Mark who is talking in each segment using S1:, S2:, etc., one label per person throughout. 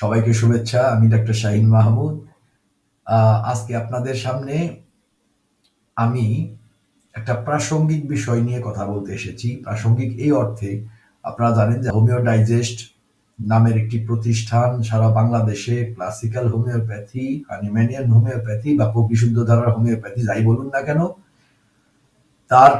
S1: সবাইকে শুভেচ্ছা, আমি ডাক্তার শাহিন মাহমুদ। আজকে আপনাদের সামনে আমি একটা প্রাসঙ্গিক বিষয় নিয়ে কথা বলতে এসেছি। প্রাসঙ্গিক এই অর্থে আপনারা জানেন যে হোমিও ডাইজেস্ট নামের একটি প্রতিষ্ঠান সারা বাংলাদেশে ক্লাসিক্যাল হোমিওপ্যাথি, হানিম্যানিয়ান হোমিওপ্যাথি বা বিশুদ্ধ ধারার হোমিওপ্যাথি যাই বলুন না কেন, তার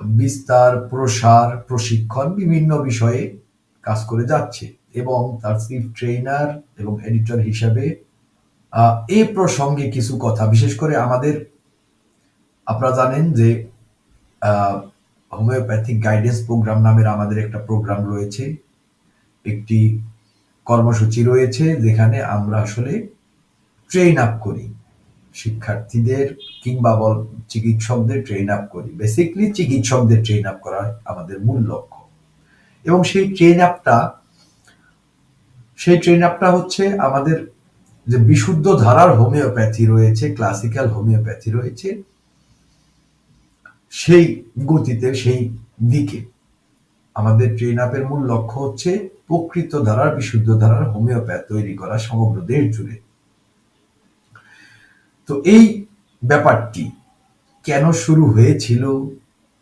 S1: বিস্তার, প্রসার, প্রশিক্ষণ বিভিন্ন বিষয়ে কাজ করে যাচ্ছে। এবং তার চিফ ট্রেনার এবং এডিটর হিসাবে এই প্রসঙ্গে কিছু কথা। বিশেষ করে আমাদের, আপনারা জানেন যে হোমিওপ্যাথিক গাইডেন্স প্রোগ্রাম নামের আমাদের একটা প্রোগ্রাম রয়েছে। একটি কর্মসূচি রয়েছে যেখানে আমরা আসলে ট্রেন আপ করি। শিক্ষার্থীদের কিংবা বল চিকিৎসকদের ট্রেন আপ করি। বেসিকলি চিকিৎসকদের ট্রেন আপ করা আমাদের মূল লক্ষ্য। এবং সেই ট্রেন আপটা সেই ট্রেন আপটা হচ্ছে আমাদের যে বিশুদ্ধ ধারার হোমিওপ্যাথি রয়েছে ক্লাসিক্যাল হোমিওপ্যাথি রয়েছে, সেই গতিতে, সেই দিকে। আমাদের ট্রেন আপের মূল লক্ষ্য হচ্ছে প্রকৃত ধারার, বিশুদ্ধ ধারার হোমিওপ্যাথ তৈরি করা সমগ্র দেশ জুড়ে। তো এই ব্যাপারটি কেন শুরু হয়েছিল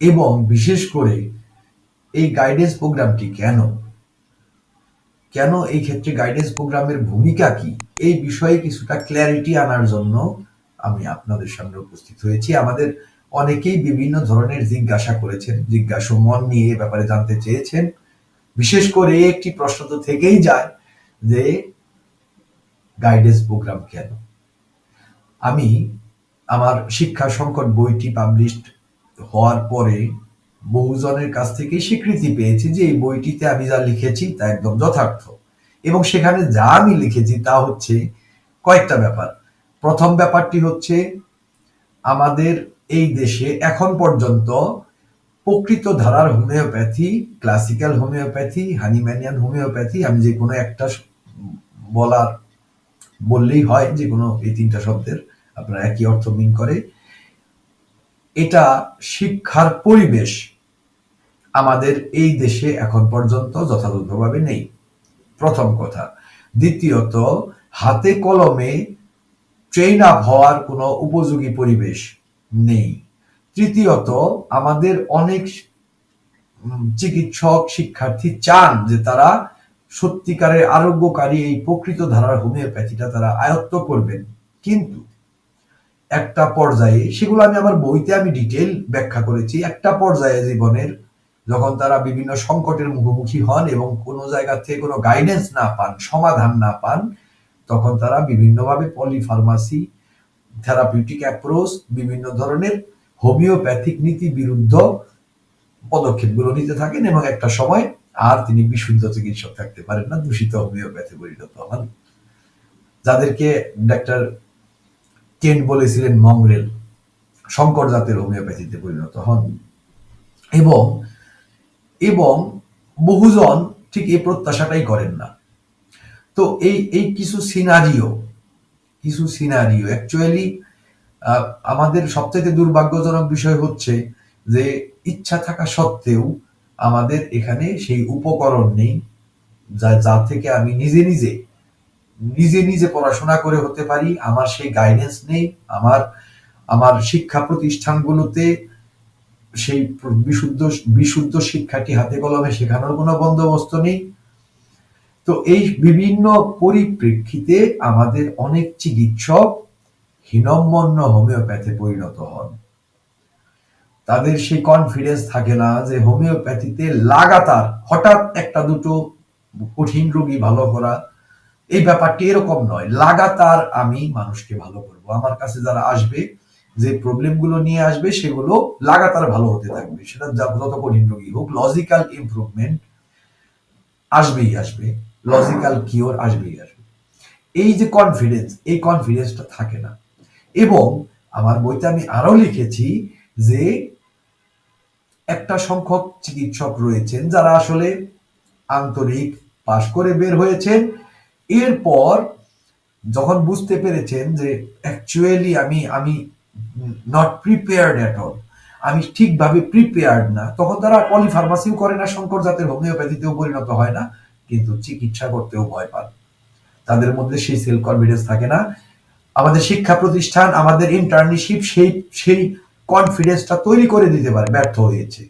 S1: এবং বিশেষ করে এই গাইডেন্স প্রোগ্রামটি কেন কেন এই ক্ষেত্রে গাইডেন্স প্রোগ্রামের ভূমিকা কি? এই বিষয়ে কিছুটা ক্ল্যারিটি আনার জন্য আমি আপনাদের সামনে উপস্থিত হয়েছি। আমাদের অনেকেই বিভিন্ন ধরনের জিজ্ঞাসা করেছেন, জিজ্ঞাসা মন নিয়ে এ ব্যাপারে জানতে চেয়েছেন। বিশেষ করে একটি প্রশ্ন তো থেকেই যায় যে গাইডেন্স প্রোগ্রাম কেন? আমি আমার শিক্ষা সংকট বইটি পাবলিশড হওয়ার পরে বহুজনের কাছ থেকে স্বীকৃতি পেয়েছি যে এই বইটিতে আমি যা লিখেছি তা একদম যথার্থ। এবং সেখানে যা আমি লিখেছি তা হচ্ছে কয়েকটা ব্যাপার। প্রথম ব্যাপারটি হচ্ছে, আমাদের এই দেশে এখন পর্যন্ত প্রকৃত ধারার homeopathy, classical homeopathy, Hahnemannian homeopathy, আমি যে কোনো একটা বলার বললেই হয় যে কোনো এই তিনটা শব্দের, আপনার একই অর্থ মিন করে, এটা শিক্ষার পরিবেশ আমাদের এই দেশে এখন পর্যন্ত যথাযথভাবে নেই। প্রথম কথা। দ্বিতীয়ত, হাতে কলমে ট্রেন আপ হওয়ার কোনো উপযোগী পরিবেশ নেই। তৃতীয়ত, আমাদের অনেক চিকিৎসক, শিক্ষার্থী চান যে তারা সত্যিকারের আরোগ্যকারী এই প্রকৃত ধারার হোমিওপ্যাথিটা তারা আয়ত্ত করবেন। কিন্তু একটা পর্যায়ে, সেগুলো আমি আমার বইতে আমি ডিটেল ব্যাখ্যা করেছি, একটা পর্যায়ে জীবনের যখন তারা বিভিন্ন সংকটের মুখোমুখি হন এবং কোনো জায়গা থেকে কোনো গাইডেন্স না পান, সমাধান না পান, তখন তারা বিভিন্নভাবে পলিফার্মাসি থেরাপিউটিক অ্যাপ্রোচ বিভিন্ন ধরনের হোমিওপ্যাথিক নীতি বিরুদ্ধ পদক্ষেপগুলো নিতে থাকেন এবং একটা সময় আর তিনি বিশুদ্ধ চিকিৎসক থাকতে পারেন না, দূষিত হোমিওপ্যাথি পরিণত হন। যাদেরকে ডাক্তার কেন বলেছিলেন মংরেল শঙ্কর জাতের হোমিওপ্যাথিতে পরিণত হন। এবং এবং বহুজন ঠিক এই প্রত্যাশাটাই করেন না। তো এই এই কিছু সিনারিও কিছু সিনারিও অ্যাকচুয়ালি আমাদের সবচেয়ে দুর্ভাগ্যজনক বিষয় হচ্ছে যে ইচ্ছা থাকা সত্ত্বেও আমাদের এখানে সেই উপকরণ নেই, যা যা থেকে আমি নিজে নিজে নিজে নিজে পড়াশোনা করে হতে পারি। আমার সেই গাইডেন্স নেই। আমার আমার শিক্ষা প্রতিষ্ঠানগুলোতে সেই বিশুদ্ধ বিশুদ্ধ শিক্ষাটি হাতে কলমে শেখানোর কোনো বন্দোবস্ত নেই। তো এই বিভিন্ন পরিপ্রেক্ষিতে আমাদের অনেক চিকিৎসক হীনম্মন্য হোমিওপ্যাথে পরিণত হন। তাদের সেই কনফিডেন্স থাকে না যে হোমিওপ্যাথিতে লাগাতার হঠাৎ একটা দুটো কঠিন রোগী ভালো করা, এই ব্যাপারটি এরকম নয়। লাগাতার আমি মানুষকে ভালো করব। আমার কাছে যারা আসবে যে প্রবলেমগুলো নিয়ে আসবে, সেগুলো লাগাতার ভালো হতে থাকবে। সেটা যত কঠিন রোগী হোক লজিক্যাল ইমপ্রুভমেন্ট আসবেই আসবে। লজিক্যাল কিওর আসবেই আসবে। এই যে কনফিডেন্স এই কনফিডেন্সটা থাকে না। এবং আমার বইতে আমি আরও লিখেছি যে একটা সংখ্যক চিকিৎসক রয়েছেন যারা আসলে আন্তরিক পাশ করে বের হয়েছেন। এরপর যখন বুঝতে পেরেছেন যে অ্যাকচুয়ালি আমি আমি নট প্রিপেয়ার্ড অ্যাট অল আমি ঠিকভাবে প্রিপেয়ার্ড না। তখন তারা পলিফার্মাসিও করে না, শঙ্কর জাতের হোমিওপ্যাথিতেও পরিণত হয় না, কিন্তু চিকিৎসা করতেও ভয় পান। তাদের মধ্যে সেই সেলফ কনফিডেন্স থাকে না। আমাদের শিক্ষা প্রতিষ্ঠান, আমাদের ইন্টার্নশিপ সেই সেই কনফিডেন্সটা তৈরি করে দিতে পারে, ব্যর্থ হয়েছে।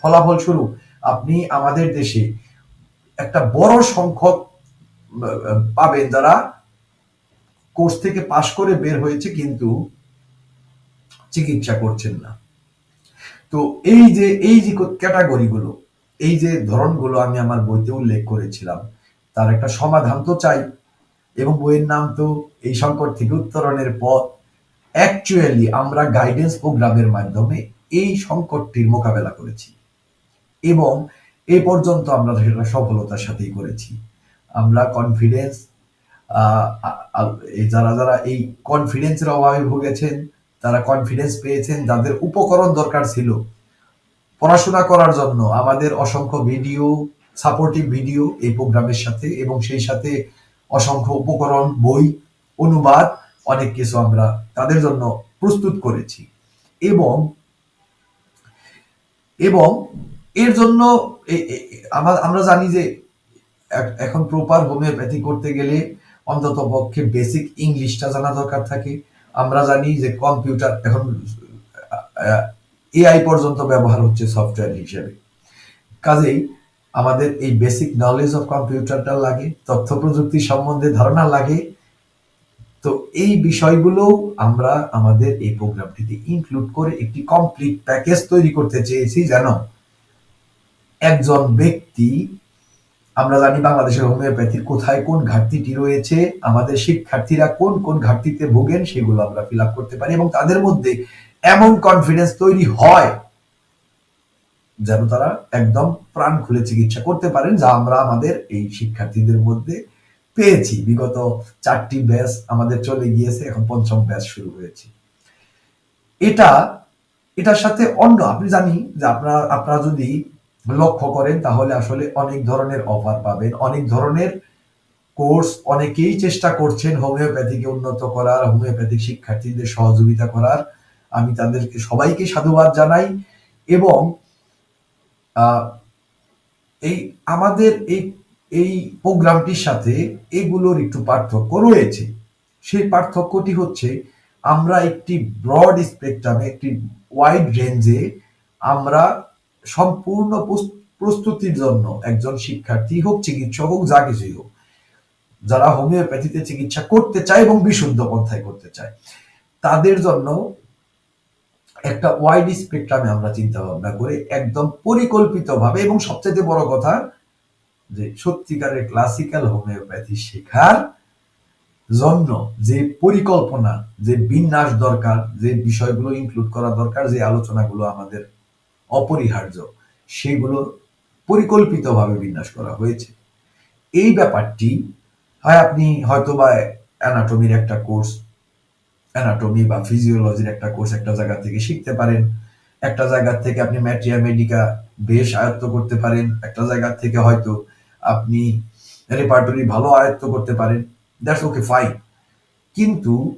S1: ফলাফল স্বরূপ, আপনি আমাদের দেশে একটা বড় সংখ্যক পাবেন যারা কোর্স থেকে পাশ করে বের হয়েছে, কিন্তু চিকিৎসা করছেন না। তো এই যে এই যে ক্যাটাগরিগুলো এই যে ধরনগুলো আমি আমার বইতে উল্লেখ করেছিলাম, তার একটা সমাধান তো চাই। এবং বইয়ের নাম তো এই সংকট থেকে উত্তরণের পথ। অ্যাকচুয়ালি আমরা গাইডেন্স প্রোগ্রামের মাধ্যমে এই সংকটটির মোকাবেলা করেছি। এবং এ পর্যন্ত আমরা সেটা সফলতার সাথেই করেছি। আমরা কনফিডেন্স যারা যারা এই কনফিডেন্সের অভাবে ভুগেছেন তারা কনফিডেন্স পেয়েছেন, যাদের উপকরণ দরকার ছিল। পড়াশোনা করার জন্য আমাদের অসংখ্য ভিডিও সাপোর্টিভ ভিডিও এই প্রোগ্রামের সাথে এবং সেই সাথে অসংখ্য উপকরণ, বই, অনুবাদ, অনেক কিছু আমরা তাদের জন্য প্রস্তুত করেছি। এবং এবং এর জন্য আমরা জানি যে এখন প্রপার হোমিওপ্যাথি করতে গেলে অন্তত পক্ষে বেসিক ইংলিশটা জানা দরকার থাকে। আমরা জানি যে কম্পিউটার এখন এআই পর্যন্ত ব্যবহার হচ্ছে সফটওয়্যার হিসেবে। কাজেই আমাদের এই বেসিক নলেজ অফ কম্পিউটারটা লাগে তথ্য প্রযুক্তি সম্বন্ধে ধারণা লাগে। তো এই বিষয়গুলো আমরা আমাদের এই প্রোগ্রামটিতে ইনক্লুড করে একটি কমপ্লিট প্যাকেজ তৈরি করতে চেয়েছি যেন একজন ব্যক্তি আমরা জানি বাংলাদেশের হোমিওপ্যাথির কোথায় কোন ঘাটতিটি রয়েছে, আমাদের শিক্ষার্থীরা কোন কোন ঘাটতিতে ভোগেন সেগুলো আমরা ফিল আপ করতে পারি এবং তাদের মধ্যে এমন কনফিডেন্স তৈরি হয় যেন তারা একদম প্রাণ খুলে চিকিৎসা করতে পারেন, যা আমরা আমাদের এই শিক্ষার্থীদের মধ্যে পেয়েছি। বিগত চারটি ব্যাচ আমাদের চলে গিয়েছে, এখন পঞ্চম ব্যাচ শুরু হয়েছে। এটা, এটার সাথে অন্য আপনি জানি যে আপনারা আপনারা যদি লক্ষ্য করেন, তাহলে আসলে অনেক ধরনের অফার পাবেন। অনেক ধরনের কোর্স অনেকেই চেষ্টা করছেন হোমিওপ্যাথিকে উন্নত করার হোমিওপ্যাথিক শিক্ষার্থীদের সহযোগিতা করার। আমি তাদেরকে সবাইকে সাধুবাদ জানাই এবং এই আমাদের এই এই প্রোগ্রামটির সাথে এগুলোর একটু পার্থক্য রয়েছে। সেই পার্থক্যটি হচ্ছে, আমরা একটি ব্রড স্পেকট্রামে একটি ওয়াইড রেঞ্জে আমরা সম্পূর্ণ প্রস্তুতির জন্য একজন শিক্ষার্থী হোক, চিকিৎসক হোক, যা কিছুই হোক, যারা হোমিওপ্যাথিতে চিকিৎসা করতে চায় এবং বিশুদ্ধ পন্থায় করতে চায়, তাদের জন্য একটা ওয়াইড স্পেকট্রামে আমরা চিন্তা ভাবনা করে একদম পরিকল্পিতভাবে এবং সবচেয়ে বড় কথা যে সত্যিকারের ক্লাসিক্যাল হোমিওপ্যাথি শেখার জন্য যে পরিকল্পনা, যে বিন্যাস দরকার, যে বিষয়গুলো ইনক্লুড করা দরকার, যে আলোচনাগুলো আমাদের অপরিহার্য। সেগুলো পরিকল্পিতভাবে বিন্যাস করা হয়েছে। এই ব্যাপারটি হয় আপনি হয়তো বা অ্যানাটমির একটা কোর্স অ্যানাটমি বা ফিজিওলজির একটা কোর্স একটা জায়গা থেকে শিখতে পারেন। একটা জায়গা থেকে আপনি ম্যাট্রিয়া মেডিকা বেশ আয়ত্ত করতে পারেন। একটা জায়গা থেকে হয়তো আপনি রেপার্টরি ভালো আয়ত্ত করতে পারেন। দ্যাটস ওকে ফাইন কিন্তু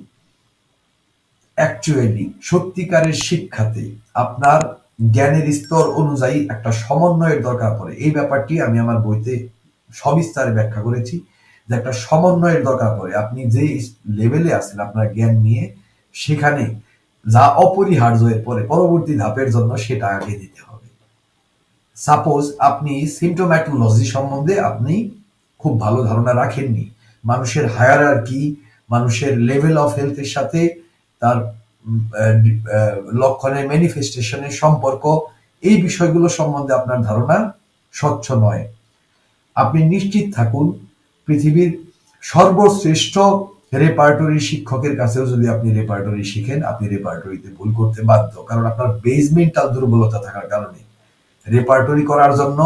S1: অ্যাকচুয়ালি সত্যিকারের শিক্ষাতে আপনার জ্ঞানের স্তর অনুযায়ী একটা সমন্বয়ের দরকার পড়ে। এই ব্যাপারটি আমি আমার বইতে সবিস্তারে ব্যাখ্যা করেছি যে একটা সমন্বয়ের দরকার পড়ে। আপনি যে লেভেলে আছেন আপনার জ্ঞান নিয়ে, সেখানে যা অপরিহার্য এর পরে, পরবর্তী ধাপের জন্য সেটা আগে দিতে হবে। সাপোজ আপনি সিমটোম্যাটোলজি সম্বন্ধে আপনি খুব ভালো ধারণা রাখেননি। মানুষের হায়ার আর কি মানুষের লেভেল অফ হেলথের সাথে তার লক্ষণের ম্যানিফেস্টেশনের সম্পর্ক, এই বিষয়গুলো সম্বন্ধে আপনার ধারণা স্বচ্ছ নয়। আপনি নিশ্চিত থাকুন, পৃথিবীর সর্বশ্রেষ্ঠ রেপার্টরি শিক্ষকের কাছেও যদি আপনি রেপার্টরি শিখেন, আপনি রেপার্টরিতে ভুল করতে বাধ্য। কারণ আপনার বেসমেন্টাল দুর্বলতা থাকার কারণে। রেপার্টরি করার জন্য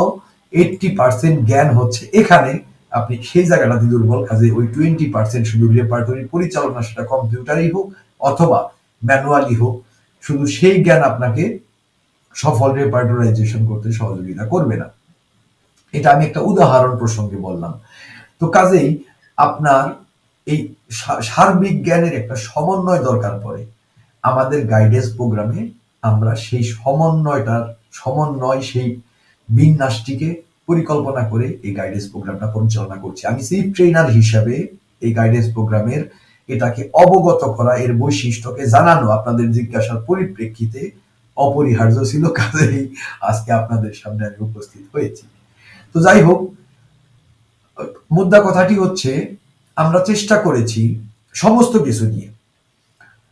S1: এইটটি পার্সেন্ট জ্ঞান হচ্ছে। এখানে আপনি সেই জায়গাটাতে দুর্বল, কাজে ওই টোয়েন্টি পার্সেন্ট শুধু রেপার্টরি পরিচালনা, সেটা কম্পিউটারই হোক, অথবা ম্যানুয়ালি হোক, শুধু সেই জ্ঞান আপনাকে সফল রেপার্টরাইজেশন করতে সহযোগিতা করবে না। এটা আমি একটা উদাহরণ প্রসঙ্গে বললাম। তো কাজেই আপনার এই সার্বিক জ্ঞানের একটা সমন্বয় দরকার পড়ে। আমাদের গাইডেন্স প্রোগ্রামে আমরা সেই সমন্বয়টার, সমন্বয় সেই বিন্যাসটিকে পরিকল্পনা করে এই গাইডেন্স প্রোগ্রামটা পরিচালনা করছি। আমি সেই ট্রেনার হিসাবে এই গাইডেন্স প্রোগ্রামের এটাকে অবগত করা এর বৈশিষ্ট্যকে জানানো আপনাদের জিজ্ঞাসার পরিপ্রেক্ষিতে অপরিহার্য ছিল কাজেই আজকে আপনাদের সামনে আমি উপস্থিত হয়েছি। তো যাই হোক, মুদ্রা কথাটি হচ্ছে, আমরা চেষ্টা করেছি সমস্ত কিছু নিয়ে।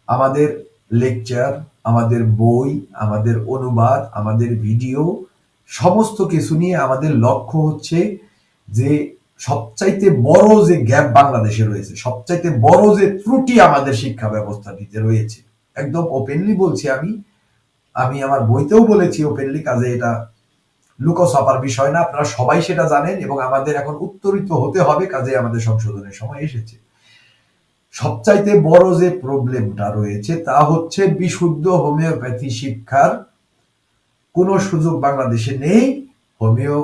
S1: আমাদের লেকচার, আমাদের বই, আমাদের অনুবাদ, আমাদের ভিডিও, সমস্ত কিছু নিয়ে আমাদের লক্ষ্য হচ্ছে যে সবচাইতে বড় যে গ্যাপ বাংলাদেশে রয়েছে, সবচাইতে বড় যে ত্রুটি আমাদের শিক্ষা ব্যবস্থাটিতে রয়েছে, একদম ওপেনলি বলছি আমি আমি আমার বইতেও বলেছি ওপেনলি কাজে এটা লুকোসাপার বিষয় না, আপনারা সবাই সেটা জানেন এবং আমাদের এখন উত্তরিত হতে হবে কাজে আমাদের সংশোধনের সময় এসেছে। সবচাইতে বড় যে প্রবলেমটা রয়েছে তা হচ্ছে বিশুদ্ধ হোমিওপ্যাথি শিক্ষার কোনো সুযোগ বাংলাদেশে নেই হোমিও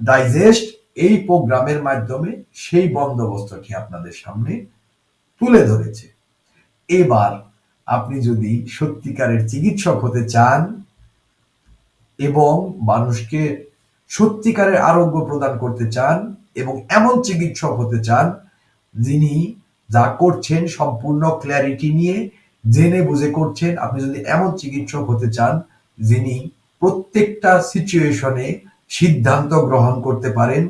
S1: ডাইজেস্ট এই প্রোগ্রামের মাধ্যমে সেই বন্দোবস্তটি আপনাদের সামনে তুলে ধরেছে। এবার আপনি যদি সত্যিকারের চিকিৎসক হতে চান এবং মানুষকে সত্যিকারের আরোগ্য প্রদান করতে চান এবং এমন চিকিৎসক হতে চান, যিনি যা করছেন সম্পূর্ণ ক্ল্যারিটি নিয়ে, জেনে বুঝে করছেন, আপনি যদি এমন চিকিৎসক হতে চান, যিনি প্রত্যেকটা সিচুয়েশনে সিদ্ধান্ত গ্রহণ করতে পারেন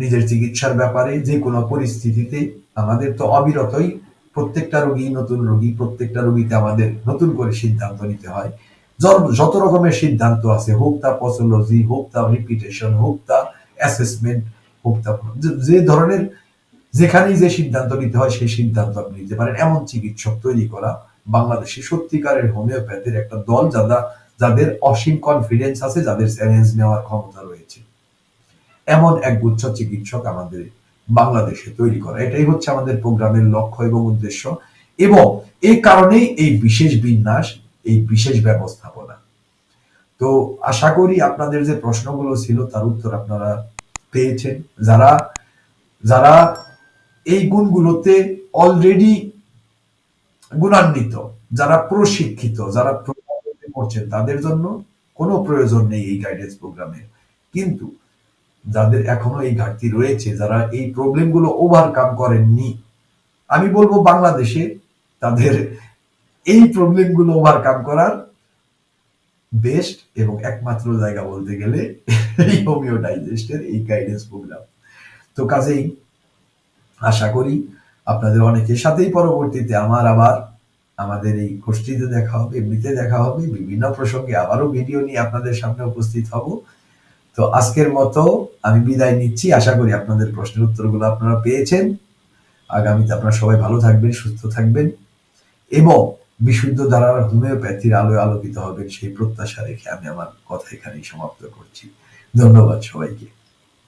S1: নিজের চিকিৎসার ব্যাপারে যে কোনো পরিস্থিতিতে আমাদের তো অবিরতই প্রত্যেকটা রোগী নতুন রোগী, প্রত্যেকটা রোগীতে আমাদের নতুন করে সিদ্ধান্ত নিতে হয়। যত রকমের সিদ্ধান্ত আছে, হোক তা পসোলজি, হোক তা রিপিটেশন, হোক তা অ্যাসেসমেন্ট, হোক তা যে ধরনের যেখানেই যে সিদ্ধান্ত নিতে হয়, সেই সিদ্ধান্ত আপনি নিতে পারেন। এমন চিকিৎসক তৈরি করা বাংলাদেশে সত্যিকারের হোমিওপ্যাথির একটা দল যারা যাদের অসীম কনফিডেন্স আছে, যাদের চ্যালেঞ্জ নেওয়ার ক্ষমতা রয়েছে। এমন এক গুচ্ছ চিকিৎসক আমাদের বাংলাদেশে তৈরি করা। এটাই হচ্ছে আমাদের প্রোগ্রামের লক্ষ্য এবং উদ্দেশ্য। এবং এই কারণেই এই বিশেষ বিন্যাস, এই বিশেষ ব্যবস্থাপনা। তো আশা করি আপনাদের যে প্রশ্নগুলো ছিল, তার উত্তর আপনারা পেয়েছেন। যারা যারা এই গুণগুলোতে অলরেডি গুণান্বিত, যারা প্রশিক্ষিত, যারা করছেন তাদের জন্য কোনো প্রয়োজন নেই এই গাইডেন্স প্রোগ্রামে কিন্তু যাদের এখনও এই ঘাটতি রয়েছে, যারা এই প্রবলেমগুলো ওভারকাম করেননি, আমি বলব বাংলাদেশে তাদের এই প্রবলেমগুলো ওভারকাম করার বেস্ট এবং একমাত্র জায়গা বলতে গেলে এই এই গাইডেন্স প্রোগ্রাম তো কাজেই আশা করি আপনাদের অনেকের সাথেই পরবর্তীতে আমার আবার আমাদের এই গোষ্ঠীতে দেখা হবে, এমনিতে দেখা হবে, বিভিন্ন প্রসঙ্গে আবারও ভিডিও নিয়ে আপনাদের সামনে উপস্থিত হব। তো আজকের মতো আমি বিদায় নিচ্ছি। আশা করি আপনাদের প্রশ্নের উত্তরগুলো আপনারা পেয়েছেন। আগামীতে আপনারা সবাই ভালো থাকবেন, সুস্থ থাকবেন এবং বিশুদ্ধ ধারার হোমিওপ্যাথির আলোয় আলোকিত হবেন সেই প্রত্যাশা রেখে আমি আমার কথা এখানেই সমাপ্ত করছি। ধন্যবাদ সবাইকে।